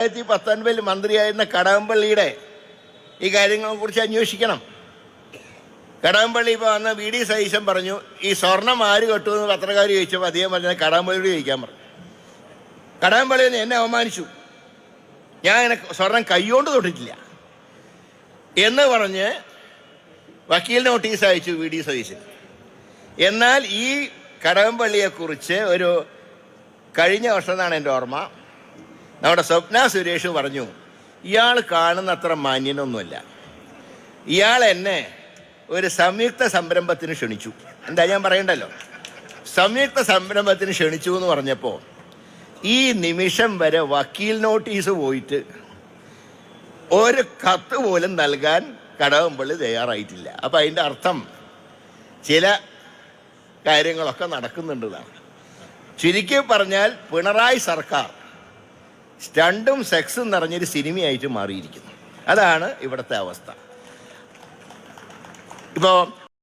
രണ്ടായിരത്തി പത്തൊൻപതിൽ മന്ത്രിയായിരുന്ന കടകംപള്ളിയുടെ ഈ കാര്യങ്ങളെ കുറിച്ച് അന്വേഷിക്കണം. കടകംപള്ളി ഇപ്പോൾ വന്ന വി ഡി സതീശൻ പറഞ്ഞു ഈ സ്വർണം ആര് കെട്ടു? എന്ന് പത്രക്കാർ ചോദിച്ചപ്പോൾ അദ്ദേഹം പറഞ്ഞത് കടകംപള്ളിയോട് ചോദിക്കാൻ പറഞ്ഞു. കടകംപള്ളി എന്നെ അവമാനിച്ചു ഞാൻ അങ്ങനെ സ്വർണം കൈകൊണ്ട് തൊട്ടിട്ടില്ല. എന്ന് പറഞ്ഞ് വക്കീൽ നോട്ടീസ് അയച്ചു വി ഡി സതീശൻ എന്നാൽ ഈ കടകംപള്ളിയെക്കുറിച്ച് ഒരു കഴിഞ്ഞ വർഷം എന്നാണ് എന്റെ ഓർമ്മ. നമ്മുടെ സ്വപ്ന സുരേഷ് പറഞ്ഞു ഇയാൾ കാണുന്നത്ര മാന്യനൊന്നുമല്ല. ഇയാൾ എന്നെ ഒരു സംയുക്ത സംരംഭത്തിന് ക്ഷണിച്ചു. എന്താ ഞാൻ പറയണ്ടല്ലോ? സംയുക്ത സംരംഭത്തിന് ക്ഷണിച്ചു എന്ന് പറഞ്ഞപ്പോൾ ഈ നിമിഷം വരെ വക്കീൽ നോട്ടീസ് പോയിട്ട് ഒരു കത്ത് പോലും നൽകാൻ കടകംപള്ളി തയ്യാറായിട്ടില്ല. അപ്പം അതിന്റെ അർത്ഥം ചില കാര്യങ്ങളൊക്കെ നടക്കുന്നുണ്ടെന്നാണ് ചുരുക്കി പറഞ്ഞാൽ പിണറായി സർക്കാർ സ്റ്റണ്ടും സെക്സും നിറഞ്ഞൊരു സിനിമയായിട്ട് മാറിയിരിക്കുന്നു. അതാണ് ഇവിടുത്തെ അവസ്ഥ. ഇപ്പോൾ